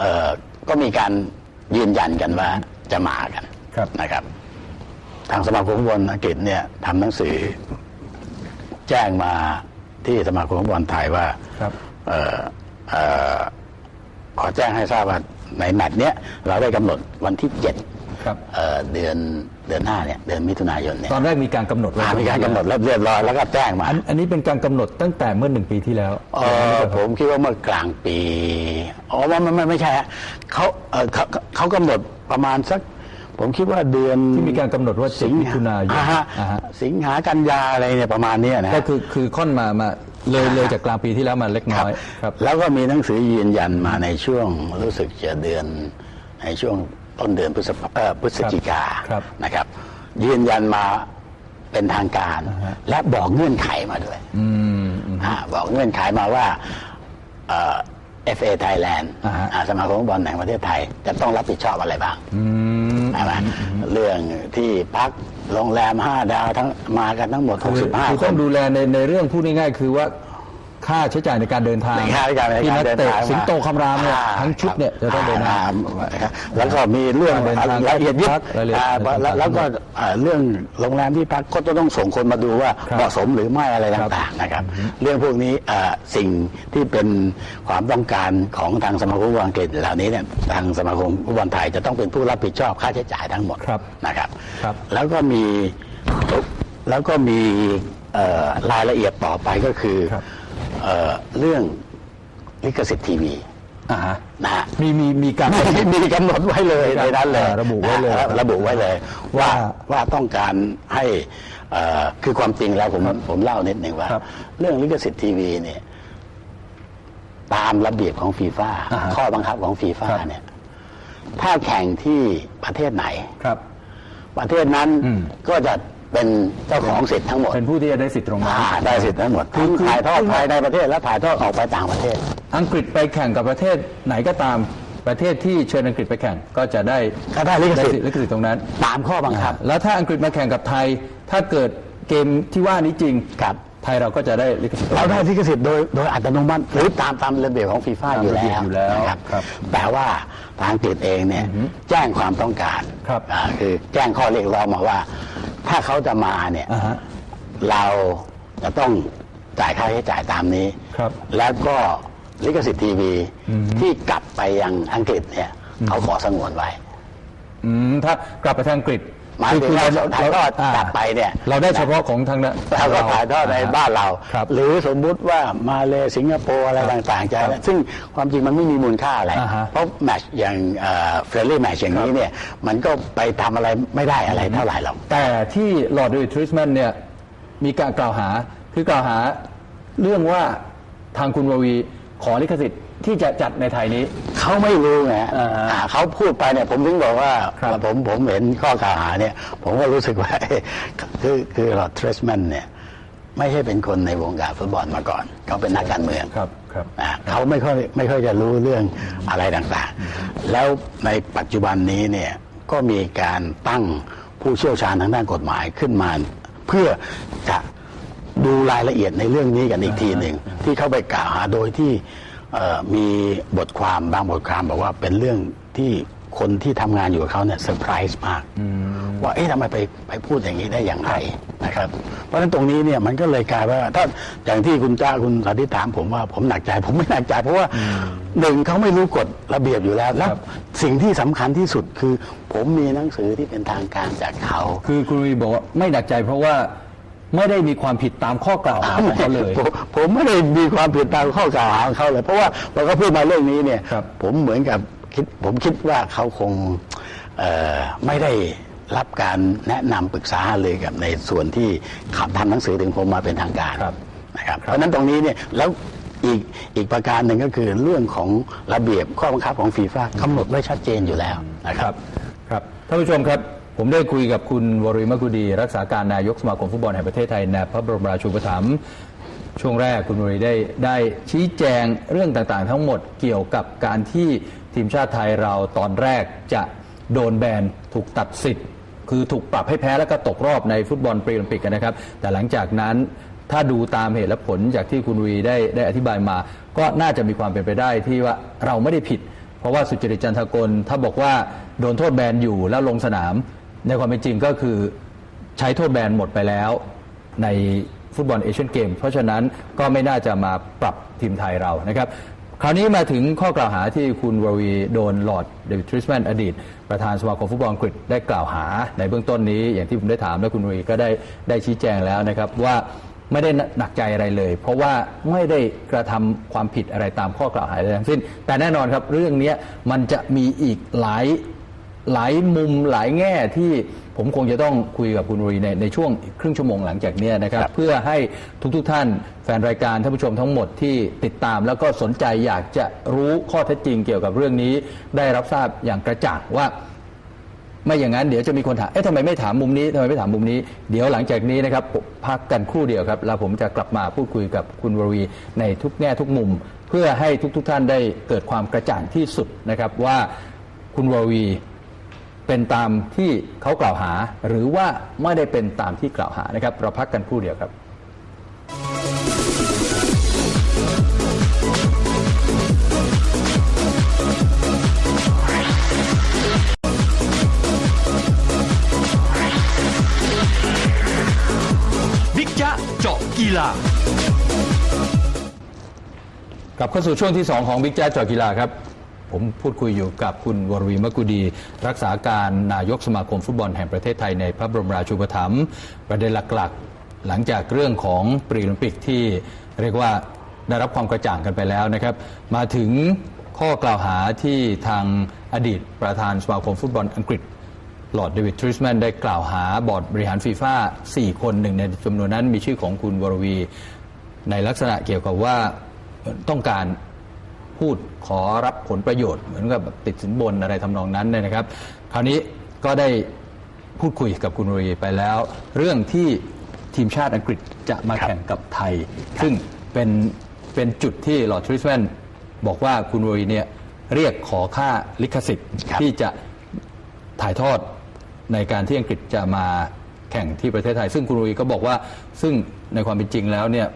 เอ่อก็มีการยืนยันกันว่าจะมากันครับนะครับ ทางสมาคมฟุตบอลอังกฤษเนี่ยทำหนังสือ แจ้งมาที่สมาคมฟุตบอลไทยว่าครับเอ่อเอ่อขอแจ้งให้ทราบว่าในแมตช์เนี้ยเราได้กำหนดวันที่เจ็ดครับ เอ่อเดือนเดือนหน้าเนี่ยเดือนมิถุนายนเนี่ยตอนแรกมีการกำหนดไว้อ่ามีการกำหนดแล้วเรียบร้อยแล้วก็แจ้งมาอันอันนี้เป็นการกำหนดตั้งแต่เมื่อหนึ่งปีที่แล้วเออผมคิดว่าเมื่อกลางปีอ๋อว่ามันไม่ไม่ใช่ฮะเขาเออเขาเขากำหนดประมาณสักผมคิดว่าเดือนที่มีการกำหนดว่าเจ็ดมิถุนายนอ่ฮะอ่าฮะสิงหากันยาอะไรเนี่ยประมาณเนี้ยนะก็คือคือค่อนมามาเลยเลยจากกลางปีที่แล้วมาเล็กน้อยครับ แล้วก็มีหนังสือยืนยันมาในช่วงรู้สึกจะเดือนในช่วง ต้นเดือนพฤษภาเอ่อพฤศจิกาครับนะครับ ยืนยันมาเป็นทางการอ่าฮะและบอกเงื่อนไขมาด้วยอืมอืมอ่าบอกเงื่อนไขมาว่าเอ่อ FA Thailand อ่าฮะอ่าสมาคมฟุตบอลแห่งประเทศไทย จะต้องรับผิดชอบอะไรบ้างอืมใช่ไหมเรื่องที่พักโรงแรม5ดาวทั้งมากันทั้งหมดคือคือ65คต้อนงดูแลในในเรื่องพูดง่ายๆคือว่า ค่าใช้จ่ายในการเดินทางในค่าใช้จ่ายในที่กานัรกเดินเตะทางสิงโตคำรามเนี่ยอ่ทั้งชุดเนี่ยจะต้องเดินทาง อ่าแล้วก็มีเรื่องการเดินทางรายละเอียดยิบพักรายละเอียดอ่าต่างๆแล้วแล้วก็อ่าเรื่องโรงแรมที่พักก็จะต้องส่งคนมาดูว่าครับเหมาะสมหรือไม่อะไรครับต่างๆนะครับ เรื่องพวกนี้อ่าสิ่งที่เป็นความต้องการของทางสมาคมฟุตบอลอังกฤษเหล่านี้เนี่ยทางสมาคมฟุตบอลไทยจะต้องเป็นผู้รับผิดชอบค่าใช้จ่ายทั้งหมดครับนะครับ ครับ แล้วก็มีแล้วก็มีเอ่อรายละเอียดต่อไปก็คือ ครับ เอ่อเรื่องลิขสิทธิ์ทีวีอ่าฮะนะฮะ มีมีมีการ มีมีกำหนดไว้เลยในนั้นเลยอ่าระบุไว้เลยอ่าระบุไว้เลยว่าว่าว่าต้องการให้เอ่อคือความจริงแล้วผมผมเล่านิดหนึ่งว่า ครับ เรื่องลิขสิทธิ์ทีวีเนี่ยตามระเบียบของฟีฟ่าอ่าฮะข้อบังคับของฟีฟ่าครับ เนี่ยถ้าแข่งที่ประเทศไหน ครับ ประเทศนั้นอืมก็จะ เป็นเจ้าของสิทธิ์ทั้งหมด เป็นผู้ที่จะได้สิทธิ์ตรงนั้น อ่าได้สิทธิ์ทั้งหมดคือทั้งคือถ่ายทอดภายในประเทศและถ่ายทอดออกไปต่างประเทศ อังกฤษไปแข่งกับประเทศไหนก็ตามประเทศที่เชิญอังกฤษไปแข่งก็จะได้ก็ได้ลิขสิทธิ์ลิขสิทธิ์ตรงนั้น ตามข้อบังคับ แล้วถ้าอังกฤษมาแข่งกับไทย ถ้าเกิดเกมที่ว่านี้จริงครับ ไทยเราก็จะได้ลิขสิทธิ์ เราได้ลิขสิทธิ์โดยโดยอัตโนมัติหรือตามตามระเบียบของฟีฟ่าตามอยู่ระเบีแล้ยวอยู่แล้วนะครับครับแต่ว่าทางอังกฤษเองเนี่ยแจ้งความต้องการครับอ่าคือแจ้งข้อเรียกร้องมาว่า ถ้าเขาจะมาเนี่ยอ่าฮะเราจะต้องจ่ายค่าใช้จ่ายตามนี้ ครับแล้วก็ลิขสิทธิ์ทีวีอืมที่กลับไปยังอังกฤษเนี่ยเขาขอสงวนไว้ อืมถ้ากลับไปทางอังกฤษ หมายถึงว่าถ่ายทอดากลับไปเนี่ยเราได้เฉพาะของทางนั้นเราก็ถ่ายทอดในบ้านเราครับหรือสมมุติว่ามาเลสิงคโปร์อะไรครับต่างๆจะครับซึ่งความจริงมันไม่มีมูลค่าอะไรอ่าฮะเพราะแมตช์อย่างเฟรนลี่แมตช์อย่างนี้เนี่ยมันก็ไปทำอะไรไม่ได้อะไรเท่าไหร่หรอกแต่ที่ลอร์ดวิทริสแมนเนี่ยมีการกล่าวหาคือกล่าวหาเรื่องว่าทางคุณววีขอลิขสิทธิ์ ที่จะจัดในไทยนี้ เขาไม่รู้ไงอ่าฮะอ่าเขาพูดไปเนี่ยผมถึงบอกว่าครับผมผมเห็นข้อกล่าวหาเนี่ย ผมก็รู้สึกว่าเอ๊ะคือคือหลอดเทรสแมนเนี่ย ไม่ใช่เป็นคนในวงการฟุตบอลมาก่อน เขาเป็นนักการเมืองครับครับ อ่าเขาไม่ค่อยไม่ค่อยจะรู้เรื่องอะไรต่างๆ แล้วในปัจจุบันนี้เนี่ยก็มีการตั้งผู้เชี่ยวชาญทางด้านกฎหมายขึ้นมา เพื่อจะดูรายละเอียดในเรื่องนี้กันอีกทีหนึ่งที่เขาไปกล่าวหาโดยที่เอ่อ มีบทความบางบทความบอกว่าเป็นเรื่องที่คนที่ทำงานอยู่กับเขาเนี่ยเซอร์ไพรส์มากว่าเอ๊ะทำไมไปไปพูดอย่างนี้ได้อย่างไรนะครับ เพราะฉะนั้นตรงนี้เนี่ยมันก็เลยกลายว่าถ้าอย่างที่คุณจ้าคุณสาธิตถามผมว่าผมหนักใจผมไม่หนักใจ เพราะว่าหนึ่งเขาไม่รู้กฎระเบียบอยู่แล้วแล้วครับสิ่งที่สำคัญที่สุดคือ ผมมีหนังสือที่เป็นทางการจากเขา คือคุณวีบอกว่าไม่หนักใจเพราะว่า ไม่ได้มีความผิดตามข้อกล่าวหาของเขาเลย ผมผมไม่ได้มีความผิดตามข้อกล่าวหาของเขาเลย เพราะว่าพอเขาพูดมาเรื่องนี้เนี่ย ครับ ผมเหมือนกับคิดผมคิดว่าเขาคงเอ่อไม่ได้รับการแนะนำปรึกษาเลยกับในส่วนที่ขับทำหนังสือถึงผมมาเป็นทางการครับนะครับ เพราะฉะนั้นตรงนี้เนี่ยแล้วอีกอีกประการหนึ่งก็คือเรื่องของระเบียบข้อบังคับของฟีฟ่ากำหนดไว้ชัดเจนอยู่แล้วนะคครัรับ บครับท่านผู้ชมครับ ผมได้คุยกับคุณวริมกุดี รักษาการนายกสมาคมฟุตบอลแห่งประเทศไทยในพระบรมราชูปถัมภ์ช่วงแรกคุณวริได้ได้ชี้แจงเรื่องต่างๆ ทั้งหมดเกี่ยวกับการที่ทีมชาติไทยเราตอนแรกจะโดนแบนถูกตัดสิทธิ์ คือถูกปรับให้แพ้แล้วก็ตกรอบในฟุตบอลปรีโอลิมปิกกันนะครับ แต่หลังจากนั้นถ้าดูตามเหตุและผลจากที่คุณวีได้ได้อธิบายมา ก็น่าจะมีความเป็นไปได้ที่ว่าเราไม่ได้ผิด เพราะว่าสุจริตจันทกลถ้าบอกว่าโดนโทษแบนอยู่แล้วลงสนาม ในความเป็นจริงก็คือใช้โทษแบนหมดไปแล้วในฟุตบอลเอเชียนเกม เพราะฉะนั้นก็ไม่น่าจะมาปรับทีมไทยเรานะครับ คราวนี้มาถึงข้อกล่าวหาที่คุณวรวีโดนหลอดเดวิดทริสแมนอดีต ประธานสมาคมฟุตบอลอังกฤษได้กล่าวหา ในเบื้องต้นนี้อย่างที่ผมได้ถามและคุณวรวีก็ได้ได้ชี้แจงแล้วนะครับว่าไม่ได้หนักใจอะไรเลย เพราะว่าไม่ได้กระทำความผิดอะไรตามข้อกล่าวหาใดทั้งสิ้น แต่แน่นอนครับเรื่องนี้มันจะมีอีกหลาย หลายมุมหลายแง่ที่ผมคงจะต้องคุยกับคุณวรีในในช่วงครึ่งชั่วโมงหลังจากเนี้ยนะครับครับ เพื่อให้ทุกๆทท่านแฟนรายการท่านผู้ชมทั้งหมดที่ติดตามแล้วก็สนใจอยากจะรู้ข้อเท็จจริงเกี่ยวกับเรื่องนี้ ได้รับทราบอย่างกระจ่างว่าไม่อย่างนั้นเดี๋ยวจะมีคนถาม เอ๊ะทำไมไม่ถามมุมนี้ทำไมไม่ถามมุมนี้ เดี๋ยวหลังจากนี้นะครับผมพักกันครู่เดียวครับ แล้วผมจะกลับมาพูดคุยกับคุณวรวีในทุกแง่ทุกมุม เพื่อให้ทุกๆทท่านได้เกิดความกระจ่างที่สุดนะครับว่าคุณวรวี เป็นตามที่เขากล่าวหา หรือว่าไม่ได้เป็นตามที่กล่าวหานะครับ เราพักกันครู่เดียวครับบิ๊กจ๊ะเจาะกีฬากลับเข้าสู่ช่วงที่ 2 ของบิ๊กแจ๊สจอกีฬาครับ ผมพูดคุยอยู่กับคุณวรวีมะกุดี รักษาการนายกสมาคมฟุตบอลแห่งประเทศไทยในพระบรมราชูปถัมภ์ประเด็นหลักๆ หลังจากเรื่องของปรีโอลิมปิกที่เรียกว่าได้รับความกระจ่างกันไปแล้วนะครับ มาถึงข้อกล่าวหาที่ทางอดีตประธานสมาคมฟุตบอลอังกฤษลอร์ดเดวิดทริสแมนได้กล่าวหาบอร์ดบริหารฟีฟ่า4คนหนึ่งในจำนวนนั้นมีชื่อของคุณวรวี ในลักษณะเกี่ยวกับว่าต้องการ พูดขอรับผลประโยชน์เหมือนกับแบบติดสินบนอะไรทำนองนั้นเนี่ยนะครับ คราวนี้ก็ได้พูดคุยกับคุณวรวีไปแล้ว เรื่องที่ทีมชาติอังกฤษจะมาครับแข่งกับไทย ซึ่งเป็นเป็นจุดที่ลอร์ดทริสแมนบอกว่าคุณวรวีเนี่ยเรียกขอค่าลิขสิทธิ์ครับที่จะถ่ายทอดในการที่อังกฤษจะมาแข่งที่ประเทศไทย ซึ่งคุณรุยก็บอกว่าซึ่งในความเป็นจริงแล้วเนี่ย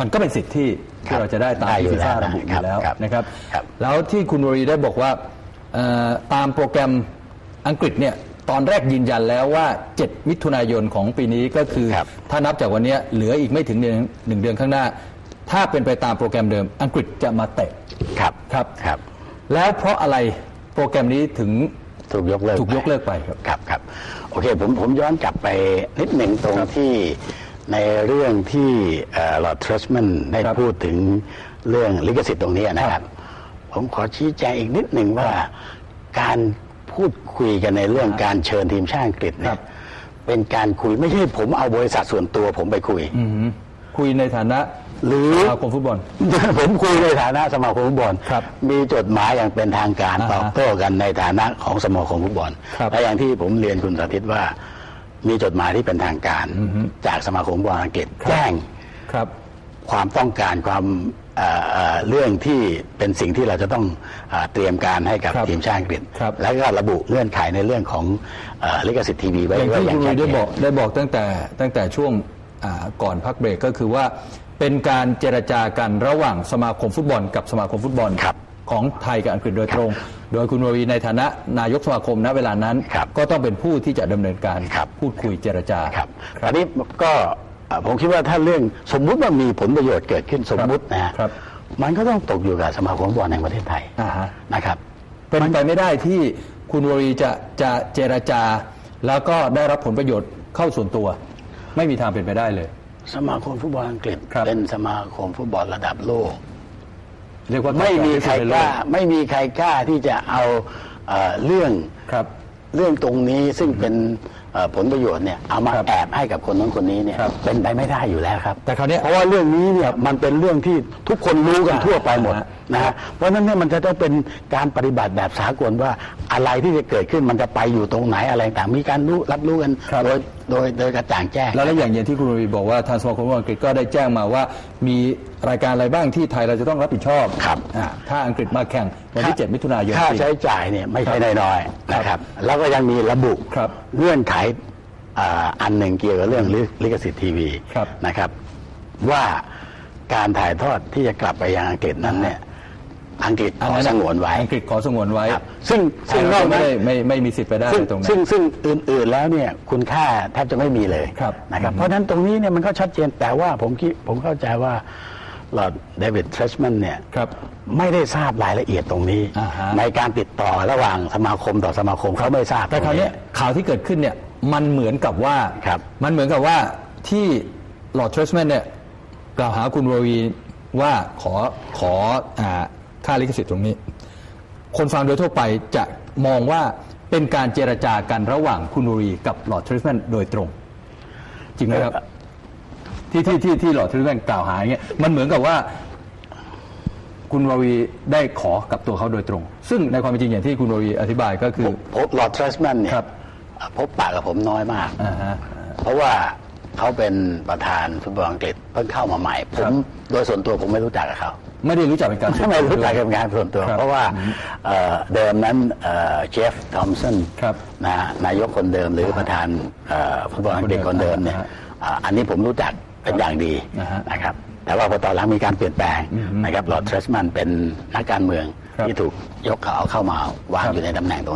มันก็เป็นสิทธิ์ที่ครัที่บเราจะได้ตามได้อยู่ที่ฟีฟ่าแล้วระบุอยู่แล้วครับนะครับครับ แล้วที่คุณรุยได้บอกว่าเอ่อตามโปรแกรมอังกฤษเนี่ยตอนแรกยืนยันแล้วว่า 7 มิถุนายนของปีนี้ก็คือครับถ้านับจากวันเนี้ยเหลืออีกไม่ถึงเดือนหนึ่งเดือนข้างหน้า ถ้าเป็นไปตามโปรแกรมเดิม อังกฤษจะมาเตะครับครับครับ แล้วเพราะอะไรโปรแกรมนี้ถึงถูกยกเลิกถูกยกเลิกไปครับครับครับโอเคผมผมย้อนกลับไปนิดหนึ่งตรงที่ ในเรื่องที่หลอดทรัสมันได้ครับพูดถึงเรื่องลิขสิทธิ์ตรงนี้นะคครัรับบผมขอชี้แจงอีกนิดหนึ่งว่าการพูดคุยกันในเรื่องการเชิญทีมชาติอังกฤษคเนี่รัยบเป็นการคุยไม่ใช่ผมเอาบริษัทส่วนตัวผมไปคุยอืมคุยในฐานะหรือสมาคมฟุตบอลผมคุยในฐานะสมาคมฟุตบอลครับมีจดหมายอย่างเป็นทางการอ่าฮะตอบโต้กันในฐานะของสมาคมฟุตบอลครับและอย่างที่ผมเรียนคุณสาธิตว่า มีจดหมายที่เป็นทางการ จากสมาคมฟุตบอลอังกฤษครับแจ้งครับความต้องการความเอ่อเอ่อเรื่องที่เป็นสิ่งที่เราจะต้องเอ่อเตรียมการให้กับครับทีมชาติอังกฤษครับแล้วก็ระบุเงื่อนไขในเรื่องของเอ่อลิขสิทธิ์ทีวีไว้อย่างไว้ที่อย่าคุงณชัรุดยเจได้นบอกได้บอกตั้งแต่ตั้งแต่ช่วงอ่าก่อนพักเบรกก็คือว่าเป็นการเจรจากันระหว่างสมาคมฟุตบอลกับสมาคมฟุตบอลครับของไทยกับอังกฤษโดยตรง โดยคุณวรวีในฐานะนายกสมาคมณเวลานั้น ครับก็ต้องเป็นผู้ที่จะดำเนินการครับ พูดคุยเจรจา ครับอันนี้ก็เอ่อผมคิดว่าถ้าเรื่องสมมุติว่ามีผลประโยชน์เกิดขึ้นสมมุตินะฮะครับ มันก็ต้องตกอยู่กับสมาคมฟุตบอลแห่งประเทศไทยอ่าฮะ นะครับ เป็นไปไม่ได้ที่คุณวรีจะจะเจรจา แล้วก็ได้รับผลประโยชน์เข้าส่วนตัว ไม่มีทางเป็นไปได้เลย สมาคมฟุตบอลอังกฤษครับเป็นสมาคมฟุตบอลระดับโลก เรียกว่าไม่มีใครกล้าไม่มีใครกล้าที่จะเอาเอ่อเรื่องครับเรื่องตรงนี้ซึ่งเป็นเอ่อ ผลประโยชน์เนี่ยเอามาครับแอบให้กับคนนั้นคนนี้เนี่ยครับเป็นไปไม่ได้อยู่แล้วครับ แต่คราวเนี้ยเพราะว่าเรื่องนี้เนี่ยมันเป็นเรื่องที่ทุกคนรู้กันอ่าทั่วไปหมดอ่านะฮะเพราะฉะนั้นเนี่ยมันจะต้องเป็นการปฏิบัติแบบสากลว่าอะไรที่จะเกิดขึ้นมันจะไปอยู่ตรงไหนอะไรต่างมีการรู้รับรู้กันครับโดยโดยโดยกระจ่างแจ้ง แล้วแล้วอย่างอย่างที่คุณวรีบอกว่าทางสมาคมฟุตบอลอังกฤษก็ได้แจ้งมาว่า มีรายการอะไรบ้างที่ไทยเราจะต้องรับผิดชอบครับอ่าถ้าอังกฤษมาแข่งวันที่ 7 มิถุนายนค่าปีใช้จ่ายเนี่ยไม่ใช่น้อยๆนะครับ แล้วก็ยังมีระบุครับเงื่อนไขอ่าอันหนึ่งเกี่ยวกับเรื่องลิลิขสิทธิ์ทีวีครับนะครับ ว่าการถ่ายทอดที่จะกลับไปยังอังกฤษนั้นเนี่ยอังกฤษขอสงวนไว้ อังกฤษขอสงวนไว้ครับซึ่งซึ่ซึ่งงนนออกกไม่นั้นได้ไม่ไม่มีสิทธิ์ไปได้ซึ่งตรงนั้นซึ่งซึ่งอื่น ๆ แล้วเนี่ยคุณค่าแทบจะไม่มีเลยครับนะครับ เพราะฉะนั้นตรงนี้เนี่ยมันก็ชัดเจนแต่ว่าผมคิดผมเข้าใจว่าลอร์ดเดวิดเทรชแมนเนี่ยครับไม่ได้ทราบรายละเอียดตรงนี้อ่าฮะในการติดต่อระหว่างสมาคมต่อสมาคมเขาไม่ทราบแต่คราวเนี้ยข่าวที่เกิดขึ้นเนี่ย มันเหมือนกับว่าครับมันเหมือนกับว่าที่ลอร์ดเทรสแมนเนี่ยกล่าวหาคุณวรวีว่าขอขออาค่าลิขสิทธิ์ตรงนี้ คนฟังโดยทั่วไปจะมองว่าเป็นการเจรจากันระหว่างคุณวรวีกับลอร์ดเทรสแมนโดยตรง จริงไหมครับ ที่ที่ที่ที่ลอร์ดเทรสแมนกล่าวหาอย่างเงี้ยมันเหมือนกับว่า คุณวรวีได้ขอกับตัวเขาโดยตรง ซึ่งในความเป็นจริงอย่างที่คุณวรวีอธิบายก็คือพบลอร์ดเทรชแมนเนี่ยครับ พบปากกับผมน้อยมาก อ่าฮะ เพราะว่าเขาเป็นประธานฟุตบอลอังกฤษเพิ่งเข้ามาใหม่ ผครัมบ โดยส่วนตัวผมไม่รู้จักกับเขา ไม่ได้รู้จักเป็นการส่วนไม่ตัว รู้จักกันเป็นงานส่วนตัว ครับเพราะว่าเอ่อเดิมนั้นเจฟทอมสันครับนะฮะนายกคนเดิมหรือประธานเอ่อฟุตบอลอังกฤษคนเดิมเนี่ยอ่าฮะอ่าอันนี้ผมรู้จักเป็นอย่างดีอ่าฮะนะครับแต่ว่าพอตอนหลังมีการเปลี่ยนแปลงนะครับลอร์ดเทรสมันเป็นนักการเมืองครับที่ถูกยกเขาเอาเข้ามาวางอยู่ในตำแหน่งตรงนี้